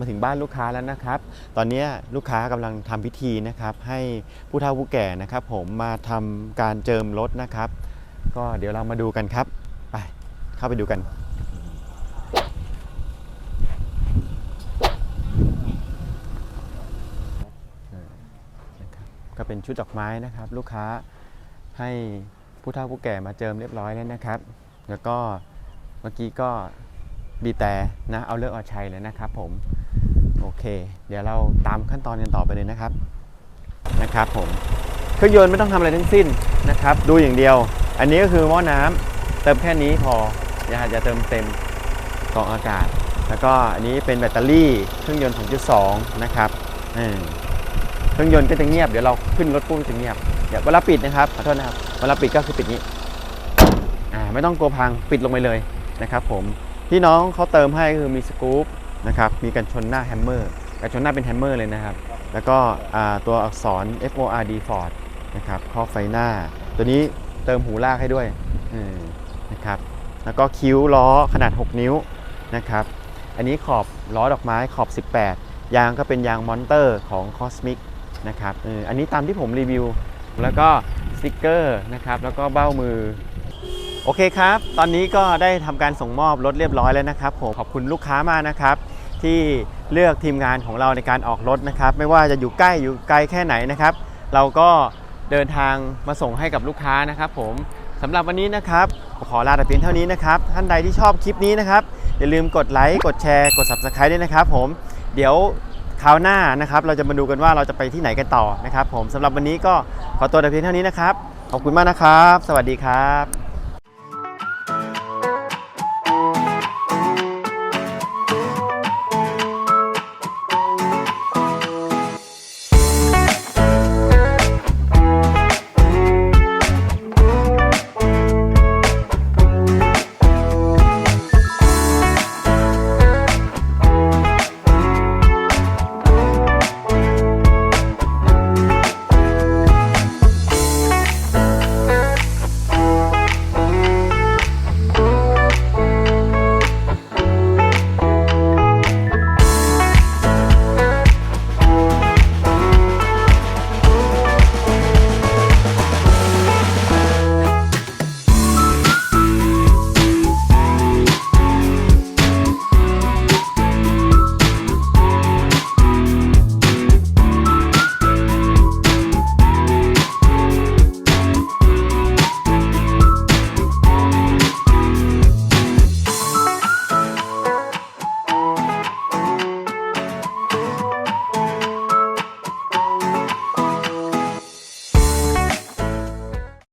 มาถึงบ้านลูกค้าแล้วนะครับ ตอนนี้ลูกค้ากำลังทำพิธีนะครับ ให้ผู้เฒ่าผู้แก่นะครับ ผมมาทำการเจิมรถนะครับ ก็เดี๋ยวเรามาดูกันครับ ไปเข้าไปดูกัน ก็เป็นชุดดอกไม้นะครับ ลูกค้าให้ผู้เฒ่าผู้แก่มาเจิมเรียบร้อยแล้วนะครับ แล้วก็เมื่อกี้ก็บีแต่นะเอาเลิกเอาชัยเลยนะครับผม โอเค เดี๋ยวเราตามขั้นตอนกันต่อไปเลยนะครับนะครับผมเครื่องยนต์ไม่ต้องทำอะไรทั้งสิ้นนะครับ ดูอย่างเดียว อันนี้ก็คือหม้อน้ำเติมแค่นี้พออย่าจะเติมเต็มกองอากาศ แล้วก็อันนี้เป็นแบตเตอรี่เครื่องยนต์2.2นะครับเครื่องยนต์ก็จะเงียบเดี๋ยวเราขึ้นรถปุ๊บจะเงียบเดี๋ยวเวลาปิดนะครับขอโทษนะครับเวลาปิดก็คือปิดนี้อ่าไม่ต้องกลัวพังปิดลงไปเลยนะครับ ผมที่น้องเขาเติมให้คือมีสกู๊ป นะครับ มีกันชนหน้าแฮมเมอร์กันชนหน้าเป็นแฮมเมอร์เลยนะครับ แล้วก็ตัวอักษร F O R D Ford นะครับครอบไฟหน้า ตัวนี้เติมหูลากให้ด้วยนะครับ แล้วก็คิ้วล้อขนาด 6 นิ้วนะครับ อันนี้ขอบล้อดอกไม้ขอบ 18 ยางก็เป็นยางมอนเตอร์ของ Cosmic นะครับอันนี้ตามที่ผมรีวิว แล้วก็สติกเกอร์นะครับ แล้วก็เบ้ามือโอเคครับ ตอนนี้ก็ได้ทำการส่งมอบรถเรียบร้อยแล้วนะครับผม ขอบคุณลูกค้ามากนะครับ ที่เลือกทีมงานของเราในการออกรถนะครับ ไม่ว่าจะอยู่ใกล้อยู่ไกลแค่ไหนนะครับ เราก็เดินทางมาส่งให้กับลูกค้านะครับ ผมสำหรับวันนี้นะครับขอลาแต่เพียงเท่านี้นะครับ ท่านใดที่ชอบคลิปนี้นะครับ อย่าลืมกดไลค์กดแชร์กด Subscribe ด้วยนะครับ ผมเดี๋ยวคราวหน้านะครับ เราจะมาดูกันว่าเราจะไปที่ไหนกันต่อนะครับ ผมสำหรับวันนี้ก็ขอตัวแต่เพียงเท่านี้นะครับขอบคุณมากนะครับ สวัสดีครับ